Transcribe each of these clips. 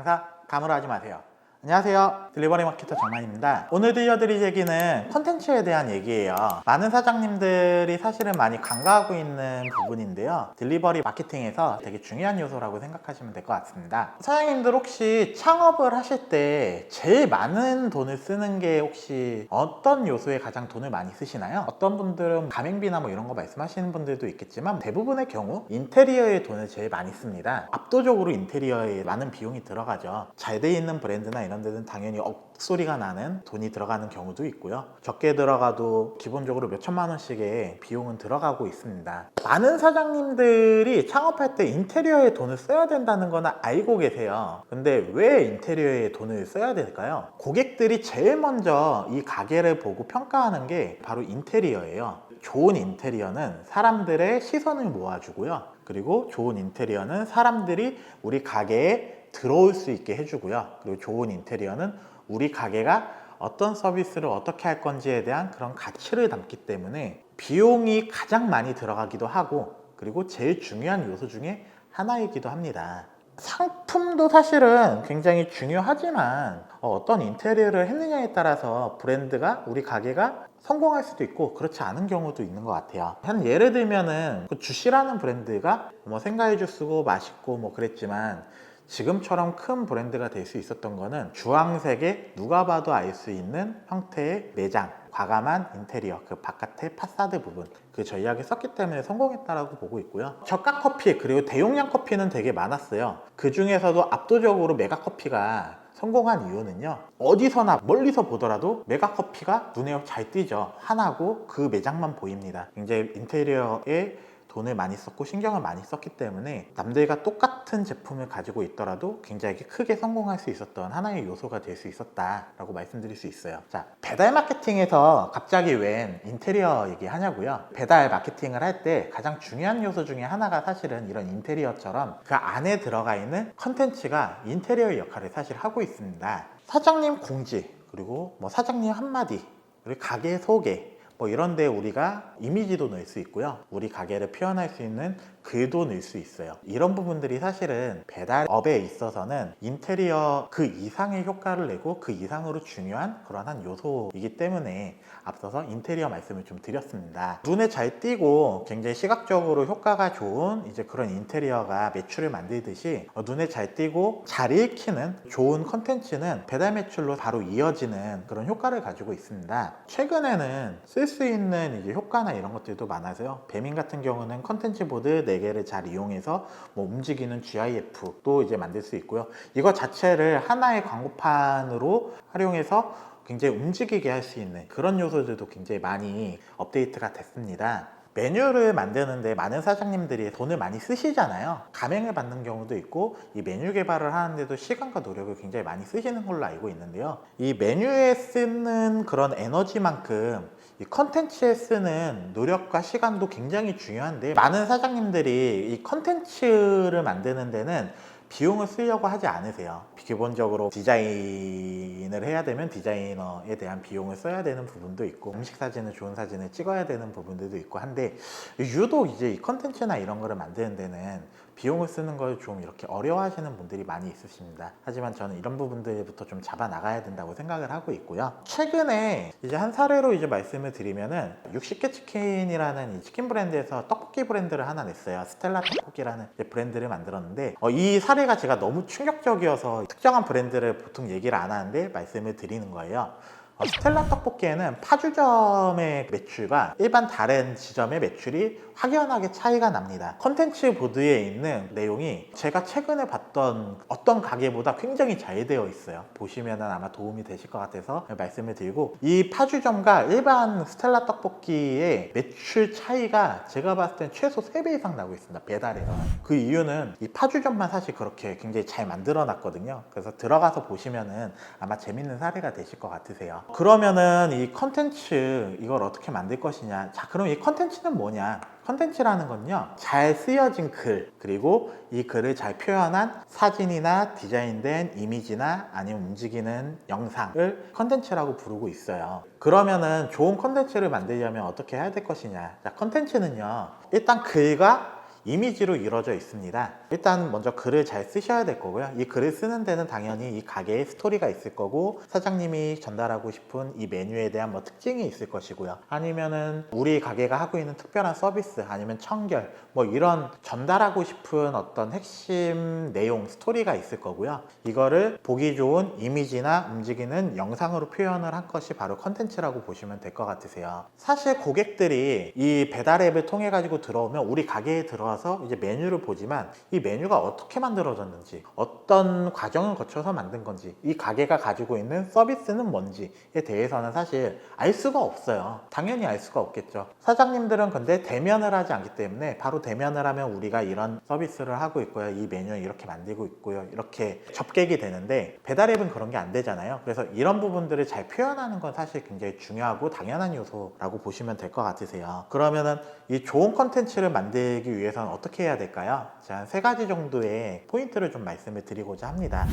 장사 감으로 하지 마세요. 안녕하세요. 딜리버리 마케터 정만입니다. 오늘 들려드릴 얘기는 컨텐츠에 대한 얘기예요. 많은 사장님들이 사실은 많이 간과하고 있는 부분인데요. 딜리버리 마케팅에서 되게 중요한 요소라고 생각하시면 될 것 같습니다. 사장님들 혹시 창업을 하실 때 제일 많은 돈을 쓰는 게 혹시 어떤 요소에 가장 돈을 많이 쓰시나요? 어떤 분들은 가맹비나 뭐 이런 거 말씀하시는 분들도 있겠지만 대부분의 경우 인테리어에 돈을 제일 많이 씁니다. 압도적으로 인테리어에 많은 비용이 들어가죠. 잘 돼 있는 브랜드나 이런 데는 당연히 억소리가 나는 돈이 들어가는 경우도 있고요. 적게 들어가도 기본적으로 몇 천만 원씩의 비용은 들어가고 있습니다. 많은 사장님들이 창업할 때 인테리어에 돈을 써야 된다는 거는 알고 계세요. 근데 왜 인테리어에 돈을 써야 될까요? 고객들이 제일 먼저 이 가게를 보고 평가하는 게 바로 인테리어예요. 좋은 인테리어는 사람들의 시선을 모아주고요. 그리고 좋은 인테리어는 사람들이 우리 가게에 들어올 수 있게 해주고요. 그리고 좋은 인테리어는 우리 가게가 어떤 서비스를 어떻게 할 건지에 대한 그런 가치를 담기 때문에 비용이 가장 많이 들어가기도 하고 그리고 제일 중요한 요소 중에 하나이기도 합니다. 상품도 사실은 굉장히 중요하지만 어, 어떤 인테리어를 했느냐에 따라서 브랜드가 우리 가게가 성공할 수도 있고 그렇지 않은 경우도 있는 것 같아요. 한 예를 들면은 그 주시라는 브랜드가 뭐 생과일주 쓰고 맛있고 뭐 그랬지만 지금처럼 큰 브랜드가 될 수 있었던 거는 주황색에 누가 봐도 알 수 있는 형태의 매장, 과감한 인테리어, 그 바깥의 파사드 부분 그 전략을 썼기 때문에 성공했다라고 보고 있고요. 저가 커피 그리고 대용량 커피는 되게 많았어요. 그 중에서도 압도적으로 메가 커피가 성공한 이유는요. 어디서나 멀리서 보더라도 메가 커피가 눈에 잘 띄죠. 하나고 그 매장만 보입니다. 굉장히 인테리어에 돈을 많이 썼고 신경을 많이 썼기 때문에 남들과 똑같은 제품을 가지고 있더라도 굉장히 크게 성공할 수 있었던 하나의 요소가 될 수 있었다라고 말씀드릴 수 있어요. 자, 배달 마케팅에서 갑자기 웬 인테리어 얘기 하냐고요? 배달 마케팅을 할 때 가장 중요한 요소 중에 하나가 사실은 이런 인테리어처럼 그 안에 들어가 있는 컨텐츠가 인테리어 역할을 사실 하고 있습니다. 사장님 공지, 그리고 뭐 사장님 한마디, 그리고 가게 소개, 뭐 이런 데 우리가 이미지도 넣을 수 있고요. 우리 가게를 표현할 수 있는 글도 넣을 수 있어요. 이런 부분들이 사실은 배달업에 있어서는 인테리어 그 이상의 효과를 내고 그 이상으로 중요한 그런 한 요소이기 때문에 앞서서 인테리어 말씀을 좀 드렸습니다. 눈에 잘 띄고 굉장히 시각적으로 효과가 좋은 이제 그런 인테리어가 매출을 만들듯이 어, 눈에 잘 띄고 잘 읽히는 좋은 컨텐츠는 배달 매출로 바로 이어지는 그런 효과를 가지고 있습니다. 최근에는 쓸 수 있는 이제 효과나 이런 것들도 많아서요. 배민 같은 경우는 컨텐츠 보드 4개를 잘 이용해서 뭐 움직이는 GIF도 이제 만들 수 있고요. 이거 자체를 하나의 광고판으로 활용해서 굉장히 움직이게 할 수 있는 그런 요소들도 굉장히 많이 업데이트가 됐습니다. 메뉴를 만드는데 많은 사장님들이 돈을 많이 쓰시잖아요. 가맹을 받는 경우도 있고 이 메뉴 개발을 하는데도 시간과 노력을 굉장히 많이 쓰시는 걸로 알고 있는데요. 이 메뉴에 쓰는 그런 에너지만큼 이 컨텐츠에 쓰는 노력과 시간도 굉장히 중요한데 많은 사장님들이 이 컨텐츠를 만드는 데는 비용을 쓰려고 하지 않으세요. 기본적으로 디자인을 해야 되면 디자이너에 대한 비용을 써야 되는 부분도 있고 음식 사진을 좋은 사진을 찍어야 되는 부분들도 있고 한데 유독 이제 이 컨텐츠나 이런 거를 만드는 데는 비용을 쓰는 걸 좀 이렇게 어려워하시는 분들이 많이 있으십니다. 하지만 저는 이런 부분들부터 좀 잡아 나가야 된다고 생각을 하고 있고요. 최근에 이제 한 사례로 이제 말씀을 드리면은 60개 치킨이라는 이 치킨 브랜드에서 떡볶이 브랜드를 하나 냈어요. 스텔라 떡볶이라는 브랜드를 만들었는데 어, 이 사례가 제가 너무 충격적이어서 특정한 브랜드를 보통 얘기를 안 하는데 말씀을 드리는 거예요. 어, 스텔라 떡볶이에는 파주점의 매출과 일반 다른 지점의 매출이 확연하게 차이가 납니다. 컨텐츠 보드에 있는 내용이 제가 최근에 봤던 어떤 가게보다 굉장히 잘 되어 있어요. 보시면 아마 도움이 되실 것 같아서 말씀을 드리고 이 파주점과 일반 스텔라 떡볶이의 매출 차이가 제가 봤을 땐 최소 3배 이상 나고 있습니다. 배달에서. 그 이유는 이 파주점만 사실 그렇게 굉장히 잘 만들어 놨거든요. 그래서 들어가서 보시면은 아마 재밌는 사례가 되실 것 같으세요. 그러면은 이 컨텐츠 이걸 어떻게 만들 것이냐. 자, 그럼 이 컨텐츠는 뭐냐? 컨텐츠라는 건요, 잘 쓰여진 글, 그리고 이 글을 잘 표현한 사진이나 디자인된 이미지나 아니면 움직이는 영상을 컨텐츠라고 부르고 있어요. 그러면은 좋은 컨텐츠를 만들려면 어떻게 해야 될 것이냐. 자, 컨텐츠는요, 일단 글과 이미지로 이루어져 있습니다. 일단 먼저 글을 잘 쓰셔야 될 거고요. 이 글을 쓰는 데는 당연히 이 가게의 스토리가 있을 거고 사장님이 전달하고 싶은 이 메뉴에 대한 뭐 특징이 있을 것이고요. 아니면은 우리 가게가 하고 있는 특별한 서비스 아니면 청결 뭐 이런 전달하고 싶은 어떤 핵심 내용 스토리가 있을 거고요. 이거를 보기 좋은 이미지나 움직이는 영상으로 표현을 한 것이 바로 컨텐츠라고 보시면 될 것 같으세요. 사실 고객들이 이 배달 앱을 통해 가지고 들어오면 우리 가게에 들어 와서 이제 메뉴를 보지만 이 메뉴가 어떻게 만들어졌는지 어떤 과정을 거쳐서 만든 건지 이 가게가 가지고 있는 서비스는 뭔지에 대해서는 사실 알 수가 없어요. 당연히 알 수가 없겠죠. 사장님들은 근데 대면을 하지 않기 때문에 바로 대면을 하면 우리가 이런 서비스를 하고 있고요. 이 메뉴 이렇게 만들고 있고요. 이렇게 접객이 되는데 배달 앱은 그런 게 안 되잖아요. 그래서 이런 부분들을 잘 표현하는 건 사실 굉장히 중요하고 당연한 요소라고 보시면 될 것 같으세요. 그러면은 이 좋은 컨텐츠를 만들기 위해서 는 어떻게 해야 될까요? 자, 세 가지 정도의 포인트를 좀 말씀을 드리고자 합니다.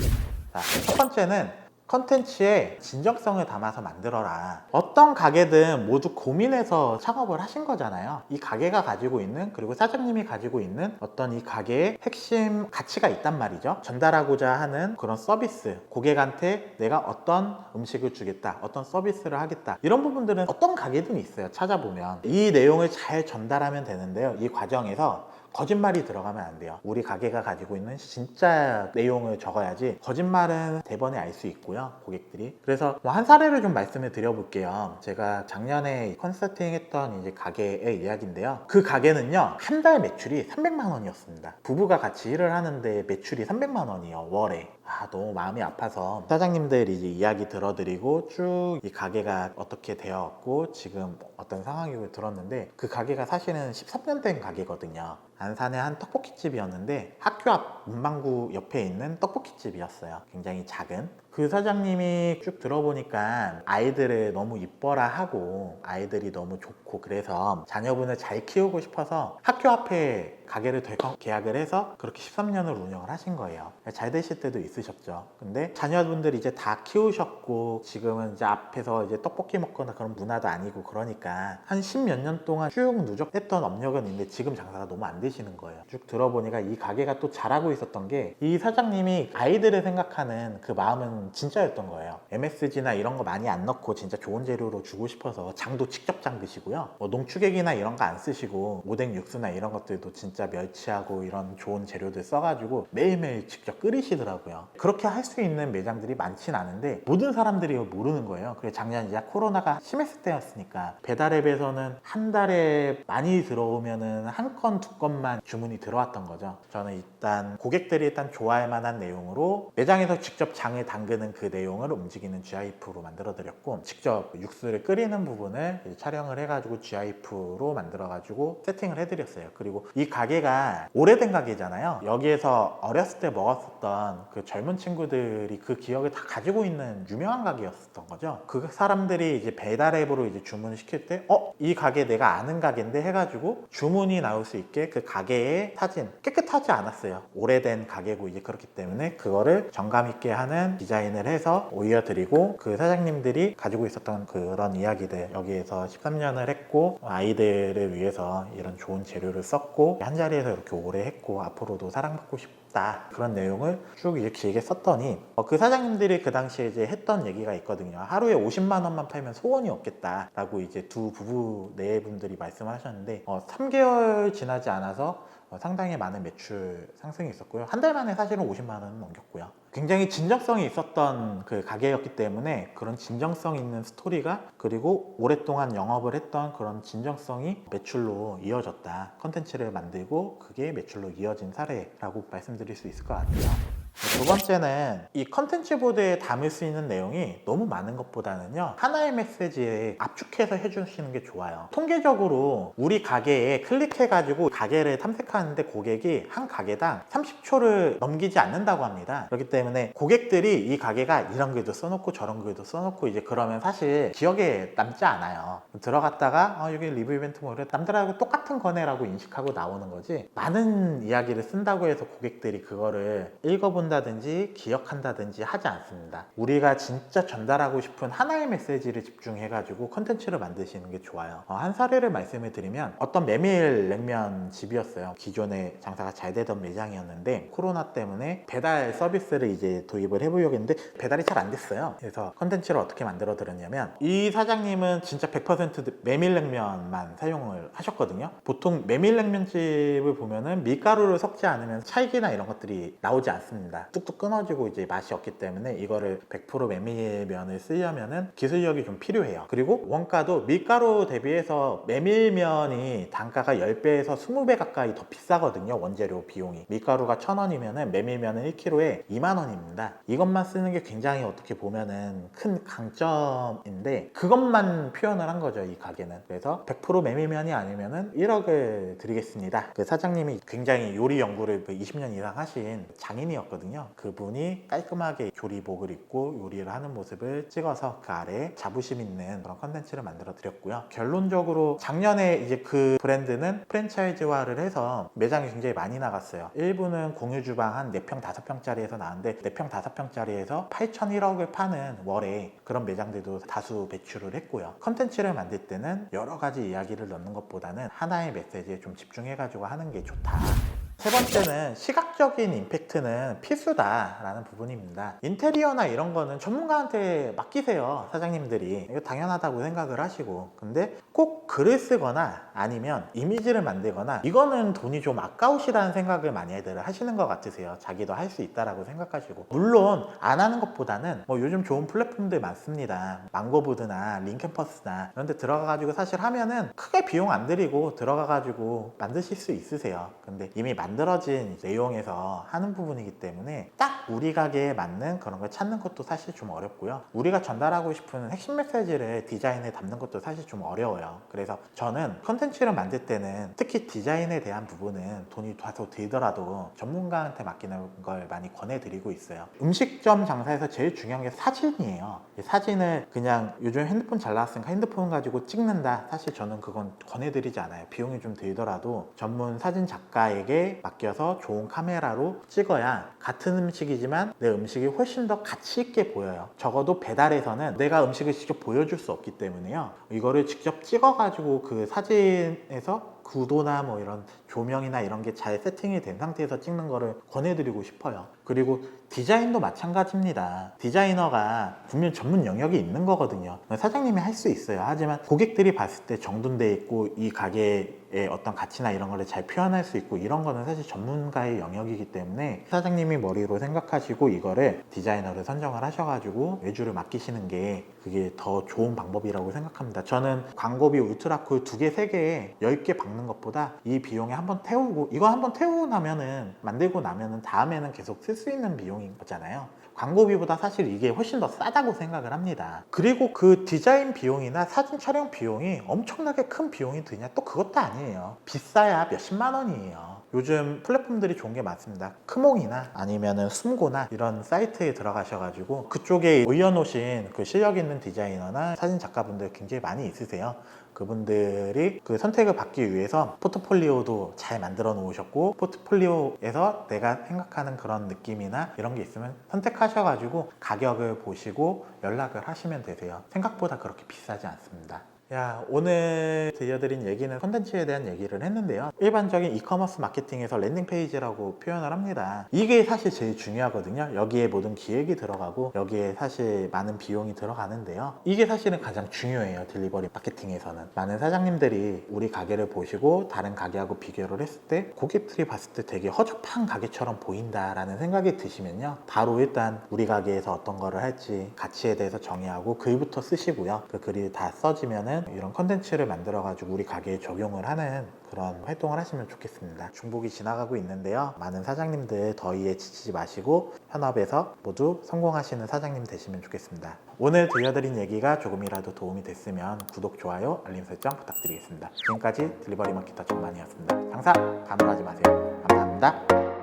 자, 첫 번째는 컨텐츠에 진정성을 담아서 만들어라. 어떤 가게든 모두 고민해서 창업을 하신 거잖아요. 이 가게가 가지고 있는 그리고 사장님이 가지고 있는 어떤 이 가게의 핵심 가치가 있단 말이죠. 전달하고자 하는 그런 서비스, 고객한테 내가 어떤 음식을 주겠다, 어떤 서비스를 하겠다. 이런 부분들은 어떤 가게든 있어요. 찾아보면 이 내용을 잘 전달하면 되는데요. 이 과정에서 거짓말이 들어가면 안 돼요. 우리 가게가 가지고 있는 진짜 내용을 적어야지 거짓말은 대번에 알 수 있고요. 고객들이. 그래서 뭐 한 사례를 좀 말씀을 드려볼게요. 제가 작년에 컨설팅 했던 이제 가게의 이야기인데요. 그 가게는요. 한 달 매출이 300만 원이었습니다. 부부가 같이 일을 하는데 매출이 300만 원이요. 월에. 아, 너무 마음이 아파서 사장님들 이제 이야기 들어드리고 쭉 이 가게가 어떻게 되었고 지금 어떤 상황이고 들었는데 그 가게가 사실은 13년 된 가게거든요. 안산의 한 떡볶이집이었는데 학교 앞 문방구 옆에 있는 떡볶이집이었어요. 굉장히 작은. 그 사장님이 쭉 들어보니까 아이들을 너무 이뻐라 하고 아이들이 너무 좋고 그래서 자녀분을 잘 키우고 싶어서 학교 앞에 가게를 계약을 해서 그렇게 13년을 운영을 하신 거예요. 잘 되실 때도 있으셨죠. 근데 자녀분들 이제 다 키우셨고 지금은 이제 앞에서 이제 떡볶이 먹거나 그런 문화도 아니고 그러니까 한 십 몇 년 동안 쭉 누적했던 업력은 있는데 지금 장사가 너무 안 되시는 거예요. 쭉 들어보니까 이 가게가 또 잘하고 있었던 게 이 사장님이 아이들을 생각하는 그 마음은 진짜였던 거예요. MSG나 이런 거 많이 안 넣고 진짜 좋은 재료로 주고 싶어서 장도 직접 잠그시고요. 뭐 농축액이나 이런 거 안 쓰시고 오뎅 육수나 이런 것들도 진짜 멸치하고 이런 좋은 재료들 써가지고 매일매일 직접 끓이시더라고요. 그렇게 할 수 있는 매장들이 많진 않은데 모든 사람들이 모르는 거예요. 그래 작년 이제 코로나가 심했을 때였으니까 배달앱에서는 한 달에 많이 들어오면은 한 건 두 건만 주문이 들어왔던 거죠. 저는 일단 고객들이 일단 좋아할 만한 내용으로 매장에서 직접 장을 담 그는 그 내용을 움직이는 GIF로 만들어 드렸고 직접 육수를 끓이는 부분을 촬영을 해가지고 GIF로 만들어가지고 세팅을 해드렸어요. 그리고 이 가게가 오래된 가게잖아요. 여기에서 어렸을 때 먹었었던 그 젊은 친구들이 그 기억을 다 가지고 있는 유명한 가게였었던 거죠. 그 사람들이 이제 배달 앱으로 이제 주문을 시킬 때, 어, 이 가게 내가 아는 가게인데 해가지고 주문이 나올 수 있게 그 가게의 사진 깨끗하지 않았어요. 오래된 가게고 이제 그렇기 때문에 그거를 정감 있게 하는 디자인 을 해서 올려드리고 그 사장님들이 가지고 있었던 그런 이야기들 여기에서 13년을 했고 아이들을 위해서 이런 좋은 재료를 썼고 한 자리에서 이렇게 오래 했고 앞으로도 사랑받고 싶다 그런 내용을 쭉 이제 길게 썼더니 어, 그 사장님들이 그 당시에 이제 했던 얘기가 있거든요 하루에 50만 원만 팔면 소원이 없겠다 라고 이제 두 부부 네 분들이 말씀하셨는데 어, 3개월 지나지 않아서 어, 상당히 많은 매출 상승이 있었고요. 한 달 만에 사실은 50만 원은 넘겼고요. 굉장히 진정성이 있었던 그 가게였기 때문에 그런 진정성 있는 스토리가 그리고 오랫동안 영업을 했던 그런 진정성이 매출로 이어졌다. 컨텐츠를 만들고 그게 매출로 이어진 사례라고 말씀드릴 수 있을 것 같아요. 두 번째는 이 컨텐츠 보드에 담을 수 있는 내용이 너무 많은 것보다는요 하나의 메시지에 압축해서 해주시는 게 좋아요. 통계적으로 우리 가게에 클릭해가지고 가게를 탐색하는데 고객이 한 가게당 30초를 넘기지 않는다고 합니다. 그렇기 때문에 고객들이 이 가게가 이런 글도 써놓고 저런 글도 써놓고 이제 그러면 사실 기억에 남지 않아요. 들어갔다가 아, 여기 리뷰 이벤트 뭐 그래 남들하고 똑같은 거네라고 인식하고 나오는 거지 많은 이야기를 쓴다고 해서 고객들이 그거를 읽어본 떠오른다든지 기억한다든지 하지 않습니다. 우리가 진짜 전달하고 싶은 하나의 메시지를 집중해가지고 컨텐츠를 만드시는 게 좋아요. 어, 한 사례를 말씀을 드리면 어떤 메밀 냉면 집이었어요. 기존에 장사가 잘 되던 매장이었는데 코로나 때문에 배달 서비스를 이제 도입을 해보려고 했는데 배달이 잘 안 됐어요. 그래서 컨텐츠를 어떻게 만들어 드렸냐면 이 사장님은 진짜 100% 메밀 냉면만 사용을 하셨거든요. 보통 메밀 냉면집을 보면은 밀가루를 섞지 않으면 찰기나 이런 것들이 나오지 않습니다. 뚝뚝 끊어지고 이제 맛이 없기 때문에 이거를 100% 메밀면을 쓰려면은 기술력이 좀 필요해요. 그리고 원가도 밀가루 대비해서 메밀면이 단가가 10배에서 20배 가까이 더 비싸거든요. 원재료 비용이. 밀가루가 1000원이면은 메밀면은 1kg에 2만 원입니다. 이것만 쓰는 게 굉장히 어떻게 보면은 큰 강점인데 그것만 표현을 한 거죠. 이 가게는. 그래서 100% 메밀면이 아니면은 1억을 드리겠습니다. 그 사장님이 굉장히 요리 연구를 20년 이상 하신 장인이었거든요. 그분이 깔끔하게 조리복을 입고 요리를 하는 모습을 찍어서 그 아래에 자부심 있는 그런 컨텐츠를 만들어 드렸고요. 결론적으로 작년에 이제 그 브랜드는 프랜차이즈화를 해서 매장이 굉장히 많이 나갔어요. 일부는 공유 주방 한 4평, 5평짜리에서 나왔는데 4평, 5평짜리에서 8천 1억을 파는 월에 그런 매장들도 다수 배출을 했고요. 컨텐츠를 만들 때는 여러 가지 이야기를 넣는 것보다는 하나의 메시지에 좀 집중해가지고 하는 게 좋다. 세 번째는 시각적인 임팩트는 필수다라는 부분입니다. 인테리어나 이런 거는 전문가한테 맡기세요, 사장님들이. 이거 당연하다고 생각을 하시고. 근데 꼭 글을 쓰거나 아니면 이미지를 만들거나 이거는 돈이 좀 아까우시다는 생각을 많이들 하시는 것 같으세요. 자기도 할 수 있다라고 생각하시고. 물론 안 하는 것보다는 뭐 요즘 좋은 플랫폼들 많습니다. 망고보드나 링캠퍼스나 이런 데 들어가가지고 사실 하면은 크게 비용 안 들이고 들어가가지고 만드실 수 있으세요. 근데 이미 만 들어진 내용에서 하는 부분이기 때문에 딱 우리 가게에 맞는 그런 걸 찾는 것도 사실 좀 어렵고요. 우리가 전달하고 싶은 핵심 메시지를 디자인에 담는 것도 사실 좀 어려워요. 그래서 저는 컨텐츠를 만들 때는 특히 디자인에 대한 부분은 돈이 다소 들더라도 전문가한테 맡기는 걸 많이 권해드리고 있어요. 음식점 장사에서 제일 중요한 게 사진이에요. 이 사진을 그냥 요즘 핸드폰 잘 나왔으니까 핸드폰 가지고 찍는다. 사실 저는 그건 권해드리지 않아요. 비용이 좀 들더라도 전문 사진 작가에게 맡겨서 좋은 카메라로 찍어야 같은 음식이지만 내 음식이 훨씬 더 가치 있게 보여요. 적어도 배달에서는 내가 음식을 직접 보여줄 수 없기 때문에요. 이거를 직접 찍어가지고 그 사진에서 구도나 뭐 이런 조명이나 이런 게 잘 세팅이 된 상태에서 찍는 거를 권해드리고 싶어요. 그리고 디자인도 마찬가지입니다. 디자이너가 분명 전문 영역이 있는 거거든요. 사장님이 할 수 있어요. 하지만 고객들이 봤을 때 정돈돼 있고 이 가게의 어떤 가치나 이런 거를 잘 표현할 수 있고 이런 거는 사실 전문가의 영역이기 때문에 사장님이 머리로 생각하시고 이거를 디자이너를 선정을 하셔가지고 외주를 맡기시는 게 그게 더 좋은 방법이라고 생각합니다. 저는 광고비 울트라쿨 두 개, 세 개에 열 개 박는 것보다 이 비용에 한번 태우고 이거 한번 태우고 나면은 만들고 나면은 다음에는 계속 쓸 수 있는 비용인 거잖아요. 광고비보다 사실 이게 훨씬 더 싸다고 생각을 합니다. 그리고 그 디자인 비용이나 사진 촬영 비용이 엄청나게 큰 비용이 드냐? 또 그것도 아니에요. 비싸야 몇십만 원이에요. 요즘 플랫폼들이 좋은 게 많습니다. 크몽이나 아니면은 숨고나 이런 사이트에 들어가셔가지고 그쪽에 올려놓으신 그 실력 있는 디자이너나 사진 작가분들 굉장히 많이 있으세요. 그분들이 그 선택을 받기 위해서 포트폴리오도 잘 만들어 놓으셨고 포트폴리오에서 내가 생각하는 그런 느낌이나 이런 게 있으면 선택하셔가지고 가격을 보시고 연락을 하시면 되세요. 생각보다 그렇게 비싸지 않습니다. 야, 오늘 들려드린 얘기는 컨텐츠에 대한 얘기를 했는데요. 일반적인 이커머스 마케팅에서 랜딩 페이지라고 표현을 합니다. 이게 사실 제일 중요하거든요. 여기에 모든 기획이 들어가고 여기에 사실 많은 비용이 들어가는데요. 이게 사실은 가장 중요해요. 딜리버리 마케팅에서는. 많은 사장님들이 우리 가게를 보시고 다른 가게하고 비교를 했을 때 고객들이 봤을 때 되게 허접한 가게처럼 보인다라는 생각이 드시면요. 바로 일단 우리 가게에서 어떤 거를 할지 가치에 대해서 정의하고 글부터 쓰시고요. 그 글이 다 써지면은 이런 컨텐츠를 만들어 가지고 우리 가게에 적용을 하는 그런 활동을 하시면 좋겠습니다. 중복이 지나가고 있는데요. 많은 사장님들 더위에 지치지 마시고 현업에서 모두 성공하시는 사장님 되시면 좋겠습니다. 오늘 들려드린 얘기가 조금이라도 도움이 됐으면 구독, 좋아요, 알림 설정 부탁드리겠습니다. 지금까지 딜리버리 마케터 정만이었습니다. 장사 간호하지 마세요. 감사합니다.